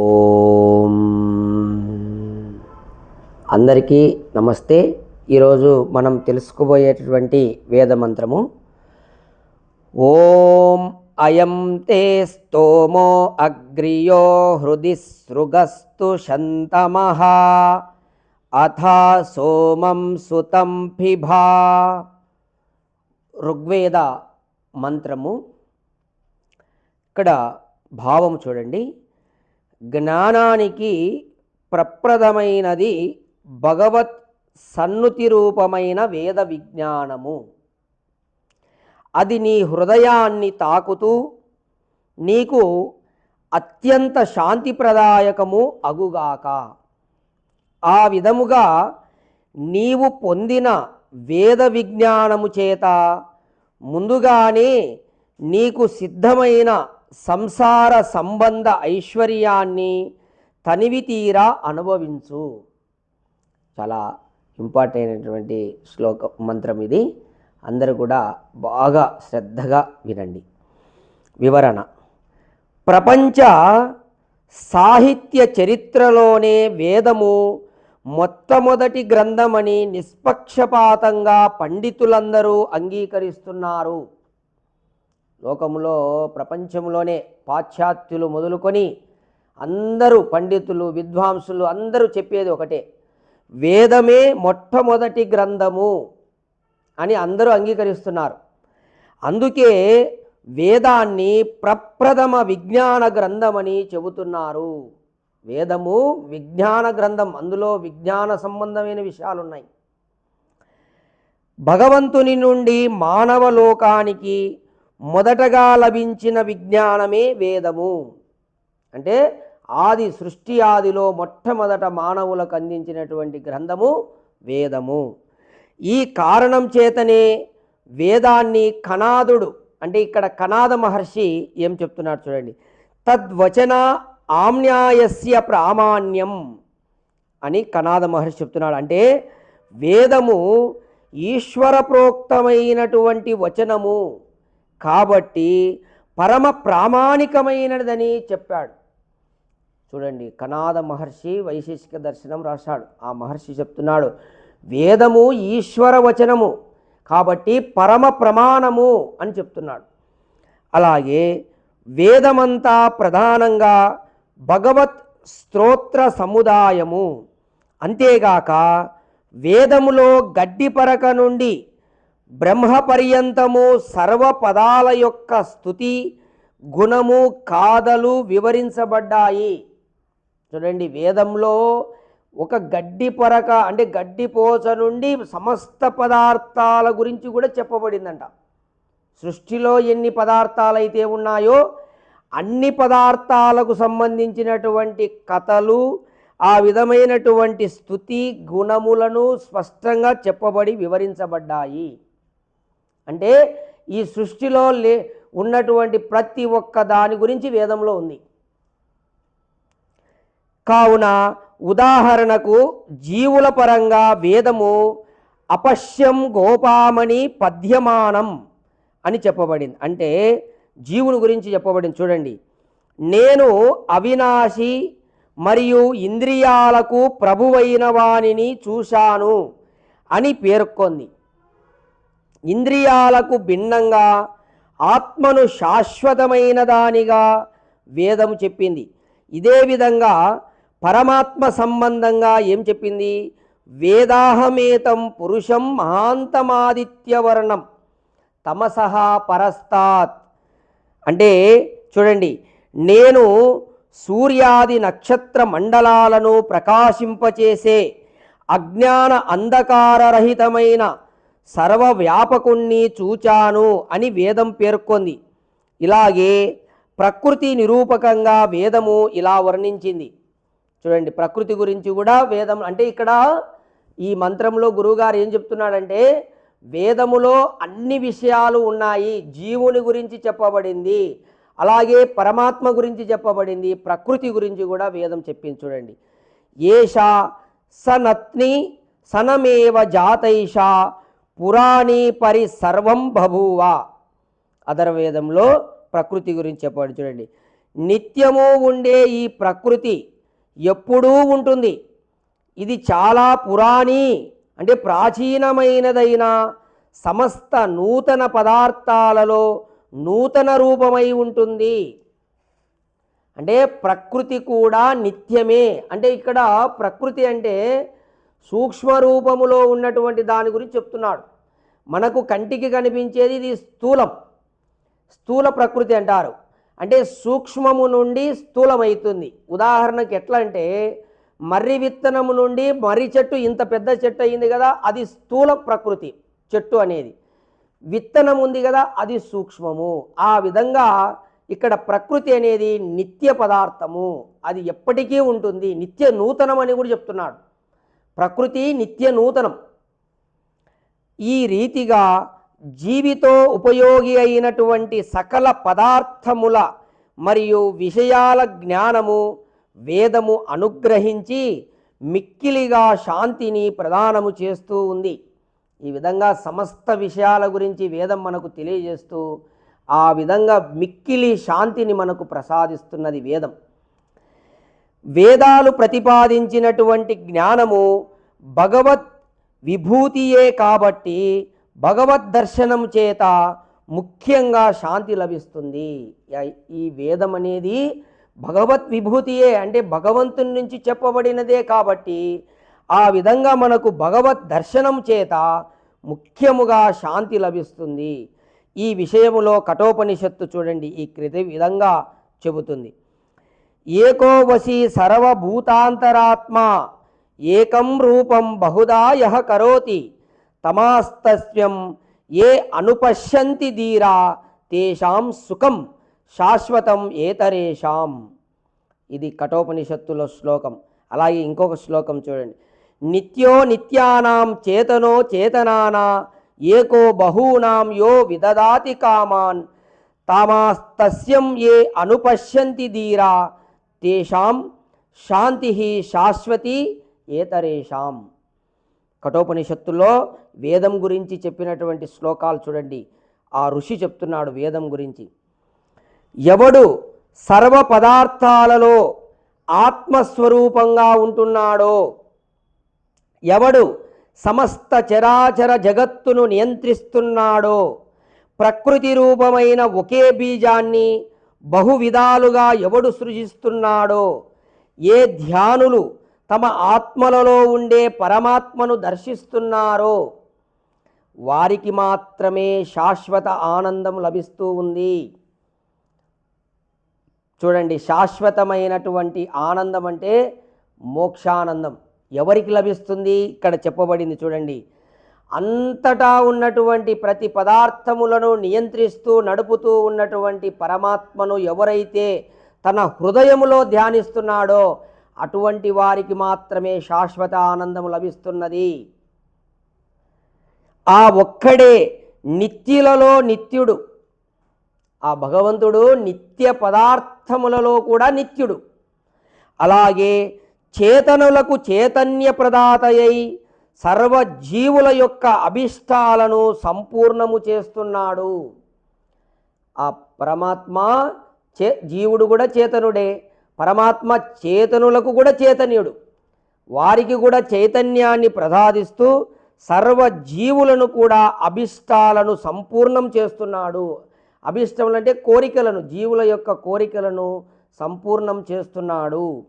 ఓం. అందరికీ నమస్తే. ఈరోజు మనం తెలుసుకోబోయేటటువంటి వేద మంత్రము ఓం అయం తే స్తోమో అగ్రియో హృది సృగస్తు శంతమః. అథా సోమం సుతం పిభా. ఋగ్వేద మంత్రము. ఇక్కడ భావం చూడండి. జ్ఞానానికి ప్రప్రదమైనది భగవత్ సన్నుతి రూపమైన వేద విజ్ఞానము. అది నీ హృదయాన్ని తాకుతూ నీకు అత్యంత శాంతిప్రదాయకము అగుగాక. ఆ విధముగా నీవు పొందిన వేద విజ్ఞానము చేత ముందుగానే నీకు సిద్ధమైన సంసార సంబంధ ఐశ్వర్యాన్ని తనివి తీరా అనుభవించు. చాలా ఇంపార్టెంట్ అయినటువంటి శ్లోక మంత్రం ఇది. అందరూ కూడా బాగా శ్రద్ధగా వినండి. వివరణ. ప్రపంచ సాహిత్య చరిత్రలోనే వేదము మొట్టమొదటి గ్రంథమని నిష్పక్షపాతంగా పండితులందరూ అంగీకరిస్తున్నారు. లోకములో ప్రపంచంలోనే పాశ్చాత్యులు మొదలుకొని అందరూ పండితులు విద్వాంసులు అందరూ చెప్పేది ఒకటే వేదమే మొట్టమొదటి గ్రంథము అని అందరూ అంగీకరిస్తున్నారు. అందుకే వేదాన్ని ప్రప్రథమ విజ్ఞాన గ్రంథమని చెబుతున్నారు. వేదము విజ్ఞాన గ్రంథం అందులో విజ్ఞాన సంబంధమైన విషయాలు ఉన్నాయి భగవంతుని నుండి మానవ లోకానికి మొదటగా లభించిన విజ్ఞానమే వేదము. అంటే ఆది సృష్టి ఆదిలో మొట్టమొదట మానవులకు అందించినటువంటి గ్రంథము వేదము. ఈ కారణం చేతనే వేదాన్ని కనాదుడు అంటే ఇక్కడ కనాద మహర్షి ఏం చెప్తున్నాడు చూడండి. తద్వచన ఆమ్న్యాయస్య ప్రామాణ్యం అని కనాద మహర్షి చెప్తున్నాడు. అంటే వేదము ఈశ్వర ప్రోక్తమైనటువంటి వచనము. కాబట్టి పరమ ప్రామాణికమైనదని చెప్పాడు. చూడండి కనాద మహర్షి వైశేషిక దర్శనం రాశాడు. ఆ మహర్షి చెప్తున్నాడు వేదము ఈశ్వర వచనము కాబట్టి పరమ ప్రమాణము అని చెప్తున్నాడు. అలాగే వేదమంతా ప్రధానంగా భగవత్ స్తోత్ర సముదాయము. అంతేగాక వేదములో గడ్డిపరక నుండి బ్రహ్మ పర్యంతము సర్వ పదాల యొక్క స్థుతి గుణము కాదలు వివరించబడ్డాయి. చూడండి వేదంలో ఒక గడ్డి పరక అంటే గడ్డి పోచ నుండి సమస్త పదార్థాల గురించి కూడా చెప్పబడిందంట. సృష్టిలో ఎన్ని పదార్థాలు అయితే ఉన్నాయో అన్ని పదార్థాలకు సంబంధించినటువంటి కథలు ఆ విధమైనటువంటి స్థుతి గుణములను స్పష్టంగా చెప్పబడి వివరించబడ్డాయి. అంటే ఈ సృష్టిలో లే ఉన్నటువంటి ప్రతి ఒక్క దాని గురించి వేదంలో ఉంది. కావున ఉదాహరణకు జీవుల పరంగా వేదము అపశ్యం గోపామణి పద్యమానం అని చెప్పబడింది. అంటే జీవుని గురించి చెప్పబడింది చూడండి. నేను అవినాశి మరియు ఇంద్రియాలకు ప్రభువైన వానిని చూశాను అని పేర్కొంది. ఇంద్రియాలకు భిన్నంగా ఆత్మను శాశ్వతమైన దానిగా వేదము చెప్పింది. ఇదే విధంగా పరమాత్మ సంబంధంగా ఏం చెప్పింది? వేదాహమేతం పురుషం మహాంతమాదిత్యవర్ణం తమసహ పరస్తాత్. అంటే చూడండి నేను సూర్యాది నక్షత్ర మండలాలను ప్రకాశింపచేసే అజ్ఞాన అంధకారరహితమైన సర్వవ్యాపకుణ్ణి చూచాను అని వేదం పేర్కొంది. ఇలాగే ప్రకృతి నిరూపకంగా వేదము ఇలా వర్ణించింది. చూడండి ప్రకృతి గురించి కూడా వేదం అంటే ఇక్కడ ఈ మంత్రంలో గురువుగారు ఏం చెప్తున్నాడంటే వేదములో అన్ని విషయాలు ఉన్నాయి జీవుని గురించి చెప్పబడింది అలాగే పరమాత్మ గురించి చెప్పబడింది ప్రకృతి గురించి కూడా వేదం చెప్పింది చూడండి. ఏష సనత్ని సనమేవ జాతైషా పురాణి పరి సర్వం బభూవా. అధర్వేదంలో ప్రకృతి గురించి చెప్పాడు చూడండి. నిత్యము ఉండే ఈ ప్రకృతి ఎప్పుడూ ఉంటుంది. ఇది చాలా పురాణి అంటే ప్రాచీనమైనదైన సమస్త నూతన పదార్థాలలో నూతన రూపమై ఉంటుంది. అంటే ప్రకృతి కూడా నిత్యమే. అంటే ఇక్కడ ప్రకృతి అంటే సూక్ష్మ రూపములో ఉన్నటువంటి దాని గురించి చెప్తున్నాడు. మనకు కంటికి కనిపించేది ఇది స్థూలం. స్థూల ప్రకృతి అంటారు. అంటే సూక్ష్మము నుండి స్థూలమవుతుంది ఉదాహరణకి ఎట్లా అంటే మర్రి విత్తనము నుండి మర్రి చెట్టు ఇంత పెద్ద చెట్టు అయింది కదా అది స్థూల ప్రకృతి చెట్టు అనేది. విత్తనం ఉంది కదా అది సూక్ష్మము. ఆ విధంగా ఇక్కడ ప్రకృతి అనేది నిత్య పదార్థము. అది ఎప్పటికీ ఉంటుంది. నిత్య నూతనం అని కూడా చెప్తున్నాడు. ప్రకృతి నిత్య నూతనం. ఈ రీతిగా జీవితో ఉపయోగి అయినటువంటి సకల పదార్థముల మరియు విషయాల జ్ఞానము వేదము అనుగ్రహించి మిక్కిలిగా శాంతిని ప్రదానము చేస్తూ ఉంది. ఈ విధంగా సమస్త విషయాల గురించి వేదం మనకు తెలియజేస్తూ ఆ విధంగా మిక్కిలి శాంతిని మనకు ప్రసాదిస్తున్నది వేదం. వేదాలు ప్రతిపాదించినటువంటి జ్ఞానము భగవత్ విభూతియే కాబట్టి భగవద్ దర్శనం చేత ముఖ్యంగా శాంతి లభిస్తుంది. ఈ వేదం అనేది భగవత్ విభూతియే అంటే భగవంతుని నుంచి చెప్పబడినదే కాబట్టి ఆ విధంగా మనకు భగవత్ దర్శనం చేత ముఖ్యముగా శాంతి లభిస్తుంది. ఈ విషయములో కఠోపనిషత్తు చూడండి. ఈ క్రిత విధంగా చెబుతుంది. ఏకో వసి సర్వభూతాంతరాత్మ ఏకం రూపం బహుదా యహ కరోతి తమాస్తస్యం ఏ అనుపశ్యంతి ధీరా తేషాం సుఖం శాశ్వతం ఏతరేషాం. ఇది కఠోపనిషత్తులో శ్లోకం. అలాగే ఇంకొక శ్లోకం చూడండి. నిత్యో నిత్యానాం చేతనో చేతనానా ఏకో బహూనాం యో విదదాతి కామాన్ తామాస్తస్యం ఏ అనుపశ్యంతి ధీరా తేషాం శాంతి శాశ్వతి ఏతరేషాం. కఠోపనిషత్తులో వేదం గురించి చెప్పినటువంటి శ్లోకాలు చూడండి. ఆ ఋషి చెప్తున్నాడు వేదం గురించి. ఎవడు సర్వ పదార్థాలలో ఆత్మస్వరూపంగా ఉంటున్నాడో ఎవడు సమస్త చరాచర జగత్తును నియంత్రిస్తున్నాడో ప్రకృతి రూపమైన ఒకే బీజాన్ని బహువిధాలుగా ఎవడు సృజిస్తున్నాడో ఏ ధ్యానులు తమ ఆత్మలలో ఉండే పరమాత్మను దర్శిస్తున్నారో వారికి మాత్రమే శాశ్వత ఆనందం లభిస్తూ ఉంది. చూడండి శాశ్వతమైనటువంటి ఆనందం అంటే మోక్షానందం. ఎవరికి లభిస్తుంది? ఇక్కడ చెప్పబడింది చూడండి అంతటా ఉన్నటువంటి ప్రతి పదార్థములను నియంత్రిస్తూ నడుపుతూ ఉన్నటువంటి పరమాత్మను ఎవరైతే తన హృదయములో ధ్యానిస్తున్నాడో అటువంటి వారికి మాత్రమే శాశ్వత ఆనందం లభిస్తున్నది. ఆ ఒక్కడే నిత్యులలో నిత్యుడు. ఆ భగవంతుడు నిత్య పదార్థములలో కూడా నిత్యుడు. అలాగే చేతనులకు చైతన్య ప్రదాతయ్యై సర్వజీవుల యొక్క అభిష్టాలను సంపూర్ణము చేస్తున్నాడు. ఆ పరమాత్మ చే జీవుడు కూడా చేతనుడే. పరమాత్మ చేతనులకు కూడా చైతన్యుడు. వారికి కూడా చైతన్యాన్ని ప్రసాదిస్తూ సర్వజీవులను కూడా అభిష్టాలను సంపూర్ణం చేస్తున్నాడు. అభిష్టములు అంటే కోరికలను జీవుల యొక్క కోరికలను సంపూర్ణం చేస్తున్నాడు.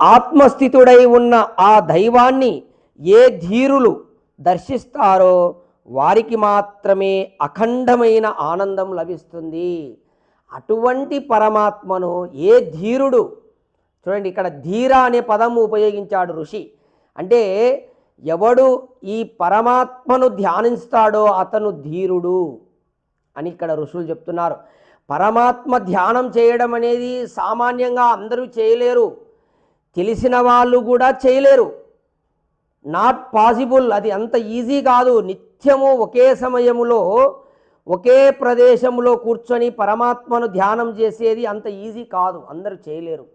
ఆత్మస్థితుడై ఉన్న ఆ దైవాన్ని ఏ ధీరులు దర్శిస్తారో వారికి మాత్రమే అఖండమైన ఆనందం లభిస్తుంది. అటువంటి పరమాత్మను ఏ ధీరుడు చూడండి ఇక్కడ ధీర అనే పదము ఉపయోగించాడు ఋషి. అంటే ఎవడు ఈ పరమాత్మను ధ్యానిస్తాడో అతను ధీరుడు అని ఇక్కడ ఋషులు చెప్తున్నారు. పరమాత్మ ధ్యానం చేయడం అనేది సామాన్యంగా అందరూ చేయలేరు. తెలిసిన వాళ్ళు కూడా చేయలేరు. నాట్ పాసిబుల్ అది అంత ఈజీ కాదు. నిత్యము ఒకే సమయములో ఒకే ప్రదేశంలో కూర్చొని పరమాత్మను ధ్యానం చేసేది అంత ఈజీ కాదు. అందరూ చేయలేరు.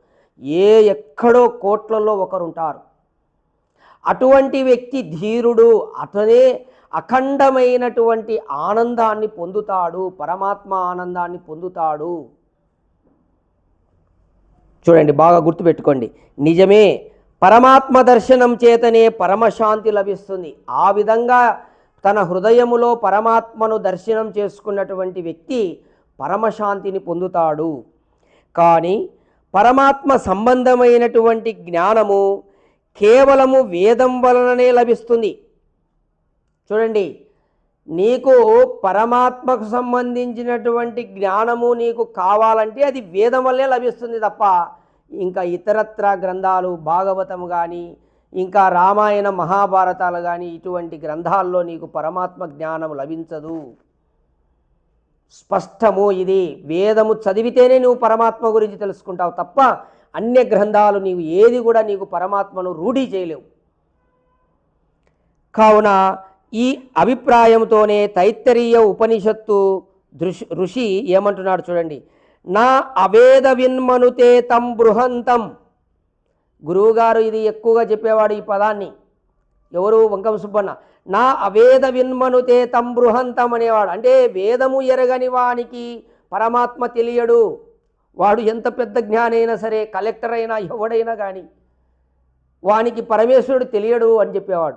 ఏ ఎక్కడో కోట్లలో ఒకరుంటారు. అటువంటి వ్యక్తి ధీరుడు అతనే అఖండమైనటువంటి ఆనందాన్ని పొందుతాడు పరమాత్మ ఆనందాన్ని పొందుతాడు. చూడండి బాగా గుర్తుపెట్టుకోండి. నిజమే పరమాత్మ దర్శనం చేతనే పరమశాంతి లభిస్తుంది. ఆ విధంగా తన హృదయములో పరమాత్మను దర్శనం చేసుకున్నటువంటి వ్యక్తి పరమశాంతిని పొందుతాడు. కానీ పరమాత్మ సంబంధమైనటువంటి జ్ఞానము కేవలము వేదం వలననే లభిస్తుంది. చూడండి నీకు పరమాత్మకు సంబంధించినటువంటి జ్ఞానము నీకు కావాలంటే అది వేదం వల్లే లభిస్తుంది తప్ప ఇంకా ఇతరత్ర గ్రంథాలు భాగవతం కానీ ఇంకా రామాయణ మహాభారతాలు కానీ ఇటువంటి గ్రంథాల్లో నీకు పరమాత్మ జ్ఞానం లభించదు. స్పష్టము ఇది. వేదము చదివితేనే నువ్వు పరమాత్మ గురించి తెలుసుకుంటావు తప్ప అన్య గ్రంథాలు నీవు ఏది కూడా నీకు పరమాత్మను రూఢీ చేయలేవు. కావున ఈ అభిప్రాయంతోనే తైత్తరీయ ఉపనిషత్తు దృషి ఋషి ఏమంటున్నాడు చూడండి. నా అవేద విన్మనుతే తం బృహంతం. గురువుగారు ఇది ఎక్కువగా చెప్పేవాడు ఈ పదాన్ని. ఎవరు వంకం సుబ్బన్న? నా అవేద విన్మనుతే తం బృహంతం అనేవాడు. అంటే వేదము ఎరగని వానికి పరమాత్మ తెలియడు. వాడు ఎంత పెద్ద జ్ఞానైనా సరే కలెక్టర్ అయినా ఎవడైనా కానీ వానికి పరమేశ్వరుడు తెలియడు అని చెప్పేవాడు.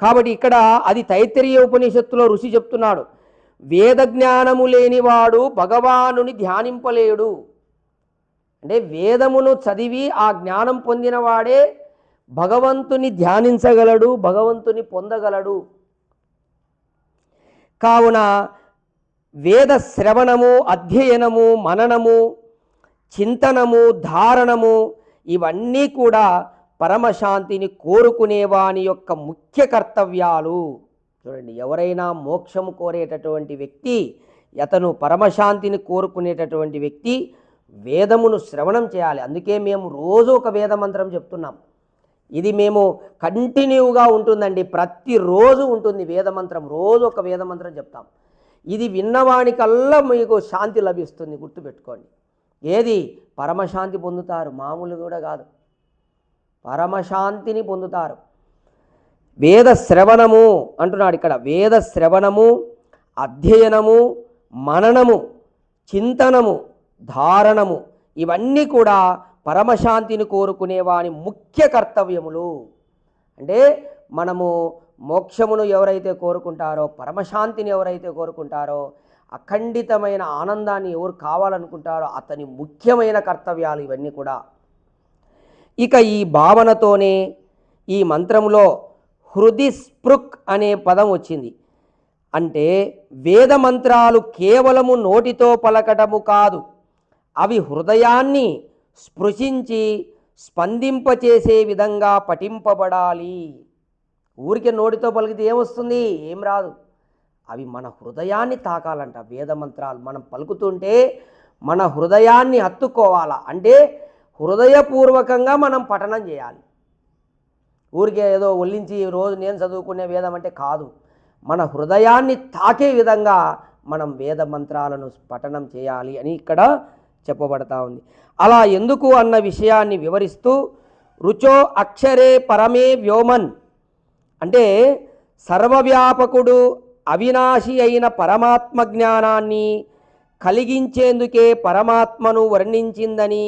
కాబట్టి ఇక్కడ అది తైత్తరీయ ఉపనిషత్తులో ఋషి చెప్తున్నాడు. వేద జ్ఞానము లేనివాడు భగవానుని ధ్యానింపలేడు. అంటే వేదమును చదివి ఆ జ్ఞానం పొందినవాడే భగవంతుని ధ్యానించగలడు భగవంతుని పొందగలడు. కావున వేద శ్రవణము అధ్యయనము మననము చింతనము ధారణము ఇవన్నీ కూడా పరమశాంతిని కోరుకునేవాని యొక్క ముఖ్య కర్తవ్యాలు. చూడండి ఎవరైనా మోక్షము కోరేటటువంటి వ్యక్తి అతను పరమశాంతిని కోరుకునేటటువంటి వ్యక్తి వేదమును శ్రవణం చేయాలి. అందుకే మేము రోజు ఒక వేద మంత్రం చెప్తున్నాం. ఇది మేము కంటిన్యూగా ఉంటుందండి. ప్రతిరోజు ఉంటుంది వేదమంత్రం రోజు ఒక వేదమంత్రం చెప్తాం. ఇది విన్నవానికల్లా మీకు శాంతి లభిస్తుంది. గుర్తుపెట్టుకోండి. ఏది? పరమశాంతి పొందుతారు. మామూలు కూడా కాదు. పరమశాంతిని పొందుతారు. వేద శ్రవణము అంటున్నాడు ఇక్కడ. వేద శ్రవణము అధ్యయనము మననము చింతనము ధారణము ఇవన్నీ కూడా పరమశాంతిని కోరుకునేవాని ముఖ్య కర్తవ్యములు. అంటే మనము మోక్షమును ఎవరైతే కోరుకుంటారో పరమశాంతిని ఎవరైతే కోరుకుంటారో అఖండితమైన ఆనందాన్ని ఎవరు కావాలనుకుంటారో అతని ముఖ్యమైన కర్తవ్యాలు ఇవన్నీ కూడా. ఇక ఈ భావనతోనే ఈ మంత్రములో హృది స్పృక్ అనే పదం వచ్చింది. అంటే వేద మంత్రాలు కేవలము నోటితో పలకటము కాదు. అవి హృదయాన్ని స్పృశించి స్పందింపచేసే విధంగా పఠింపబడాలి. ఊరికే నోటితో పలికితే ఏమొస్తుంది? ఏం రాదు. అవి మన హృదయాన్ని తాకాలంట వేద మంత్రాలు మనం పలుకుతుంటే మన హృదయాన్ని హత్తుకోవాలా అంటే హృదయపూర్వకంగా మనం పఠనం చేయాలి. ఊరికే ఏదో ఒల్లించి రోజు నేను చదువుకునే వేదం అంటే కాదు. మన హృదయాన్ని తాకే విధంగా మనం వేద మంత్రాలను పఠనం చేయాలి అని ఇక్కడ చెప్పబడతా ఉంది. అలా ఎందుకు అన్న విషయాన్ని వివరిస్తూ రుచో అక్షరే పరమే వ్యోమన్ అంటే సర్వవ్యాపకుడు అవినాశి అయిన పరమాత్మ జ్ఞానాన్ని కలిగించేందుకే పరమాత్మను వర్ణించిందని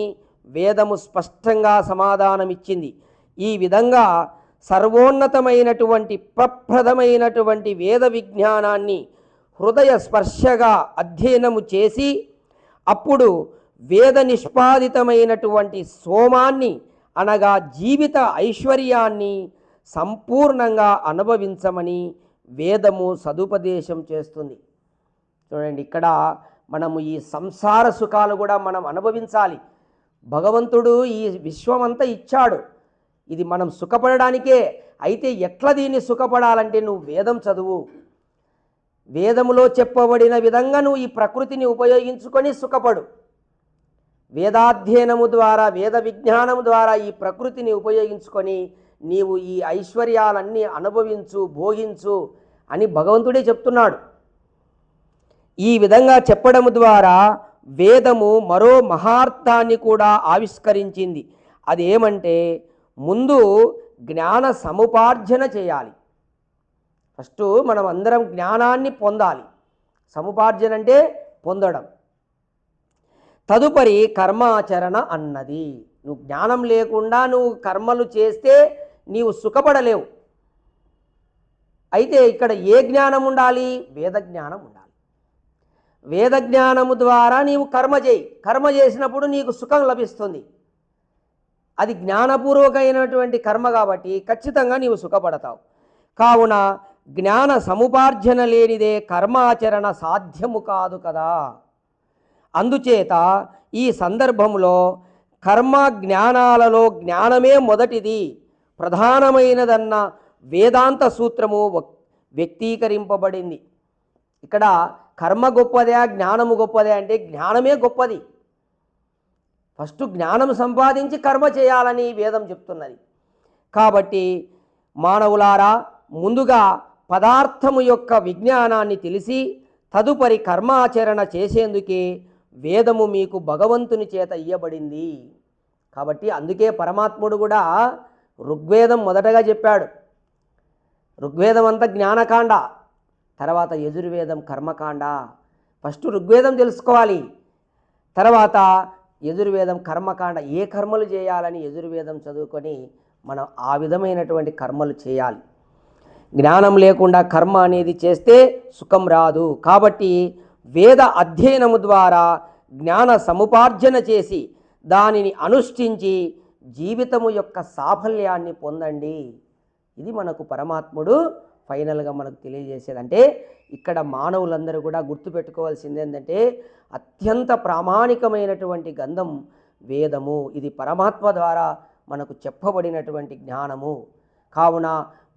వేదము స్పష్టంగా సమాధానమిచ్చింది. ఈ విధంగా సర్వోన్నతమైనటువంటి ప్రప్రదమైనటువంటి వేద విజ్ఞానాన్ని హృదయ స్పర్శగా అధ్యయనము చేసి అప్పుడు వేద నిష్పాదితమైనటువంటి సోమాన్ని అనగా జీవిత ఐశ్వర్యాన్ని సంపూర్ణంగా అనుభవించమని వేదము సదుపదేశం చేస్తుంది. చూడండి ఇక్కడ మనము ఈ సంసార సుఖాలు కూడా మనం అనుభవించాలి. భగవంతుడు ఈ విశ్వమంతా ఇచ్చాడు. ఇది మనం సుఖపడడానికే. అయితే ఎట్లా దీన్ని సుఖపడాలంటే నువ్వు వేదం చదువు. వేదములో చెప్పబడిన విధంగా నువ్వు ఈ ప్రకృతిని ఉపయోగించుకొని సుఖపడు. వేదాధ్యయనము ద్వారా వేద విజ్ఞానము ద్వారా ఈ ప్రకృతిని ఉపయోగించుకొని నీవు ఈ ఐశ్వర్యాలన్నీ అనుభవించు భోగించు అని భగవంతుడే చెప్తున్నాడు. ఈ విధంగా చెప్పడం ద్వారా వేదము మరో మహార్థాన్ని కూడా ఆవిష్కరించింది. అదేమంటే ముందు జ్ఞాన సముపార్జన చేయాలి. ఫస్ట్ మనం అందరం జ్ఞానాన్ని పొందాలి. సముపార్జన అంటే పొందడం. తదుపరి కర్మాచరణ అన్నది. నువ్వు జ్ఞానం లేకుండా నువ్వు కర్మలు చేస్తే నీవు సుఖపడలేవు. అయితే ఇక్కడ ఏ జ్ఞానం ఉండాలి? వేద జ్ఞానం ఉండాలి. వేద జ్ఞానము ద్వారా నీవు కర్మ చేయి. కర్మ చేసినప్పుడు నీకు సుఖం లభిస్తుంది. అది జ్ఞానపూర్వకమైనటువంటి కర్మ కాబట్టి ఖచ్చితంగా నీవు సుఖపడతావు. కావున జ్ఞాన సముపార్జన లేనిదే కర్మాచరణ సాధ్యము కాదు కదా. అందుచేత ఈ సందర్భంలో కర్మ జ్ఞానాలలో జ్ఞానమే మొదటిది. ప్రధానమైనదన్న వేదాంత సూత్రము వ్యక్తీకరింపబడింది. ఇక్కడ కర్మ గొప్పదే జ్ఞానము గొప్పదే అంటే జ్ఞానమే గొప్పది. ఫస్ట్ జ్ఞానం సంపాదించి కర్మ చేయాలని వేదం చెప్తున్నది. కాబట్టి మానవులారా ముందుగా పదార్థము యొక్క విజ్ఞానాన్ని తెలిసి తదుపరి కర్మాచరణ చేసేందుకే వేదము మీకు భగవంతుని చేత ఇయ్యబడింది. కాబట్టి అందుకే పరమాత్ముడు కూడా ఋగ్వేదం మొదటగా చెప్పాడు. ఋగ్వేదం అంతా జ్ఞానకాండ తర్వాత యజుర్వేదం కర్మకాండ. ఫస్ట్ ఋగ్వేదం తెలుసుకోవాలి. తర్వాత యజుర్వేదం కర్మకాండ ఏ కర్మలు చేయాలని యజుర్వేదం చదువుకొని మనం ఆ విధమైనటువంటి కర్మలు చేయాలి. జ్ఞానం లేకుండా కర్మ అనేది చేస్తే సుఖం రాదు. కాబట్టి వేద అధ్యయనము ద్వారా జ్ఞాన సముపార్జన చేసి దానిని అనుష్ఠించి జీవితము యొక్క సాఫల్యాన్ని పొందండి. ఇది మనకు పరమాత్ముడు ఫైనల్గా మనకు తెలియజేసేది అంటే ఇక్కడ మానవులందరూ కూడా గుర్తుపెట్టుకోవాల్సింది ఏంటంటే అత్యంత ప్రామాణికమైనటువంటి గంధం వేదము. ఇది పరమాత్మ ద్వారా మనకు చెప్పబడినటువంటి జ్ఞానము. కావున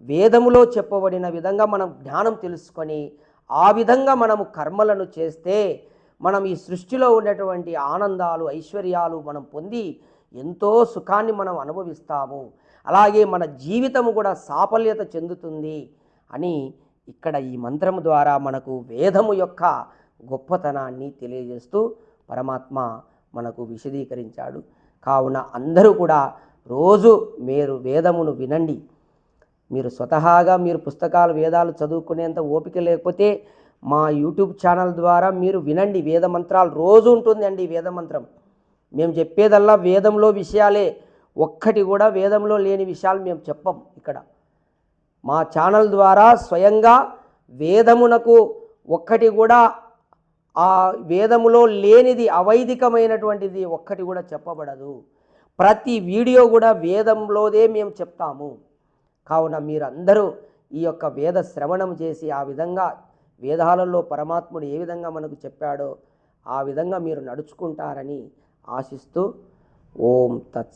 వేదములో చెప్పబడిన విధంగా మనం జ్ఞానం తెలుసుకొని ఆ విధంగా మనము కర్మలను చేస్తే మనం ఈ సృష్టిలో ఉన్నటువంటి ఆనందాలు ఐశ్వర్యాలు మనం పొంది ఎంతో సుఖాన్ని మనం అనుభవిస్తాము. అలాగే మన జీవితము కూడా సాఫల్యత చెందుతుంది. అని ఇక్కడ ఈ మంత్రము ద్వారా మనకు వేదము యొక్క గొప్పతనాన్ని తెలియజేస్తూ పరమాత్మ మనకు విశదీకరించాడు. కావున అందరూ కూడా రోజు మీరు వేదమును వినండి. మీరు స్వతహాగా మీరు పుస్తకాలు వేదాలు చదువుకునేంత ఓపిక లేకపోతే మా యూట్యూబ్ ఛానల్ ద్వారా మీరు వినండి. వేద మంత్రాలు రోజు ఉంటుందండి అండి వేద మంత్రం. మేము చెప్పేదల్లా వేదంలో విషయాలే. ఒక్కటి కూడా వేదంలో లేని విషయాలు మేము చెప్పం ఇక్కడ. మా ఛానల్ ద్వారా స్వయంగా వేదమునకు ఒక్కటి కూడా ఆ వేదములో లేనిది అవైదికమైనటువంటిది ఒక్కటి కూడా చెప్పబడదు. ప్రతి వీడియో కూడా వేదంలోదే మేము చెప్తాము. కావున మీరందరూ ఈ యొక్క వేద శ్రవణం చేసి ఆ విధంగా వేదాలలో పరమాత్ముడు ఏ విధంగా మనకు చెప్పాడో ఆ విధంగా మీరు నడుచుకుంటారని ఆశిస్తూ ఓం తత్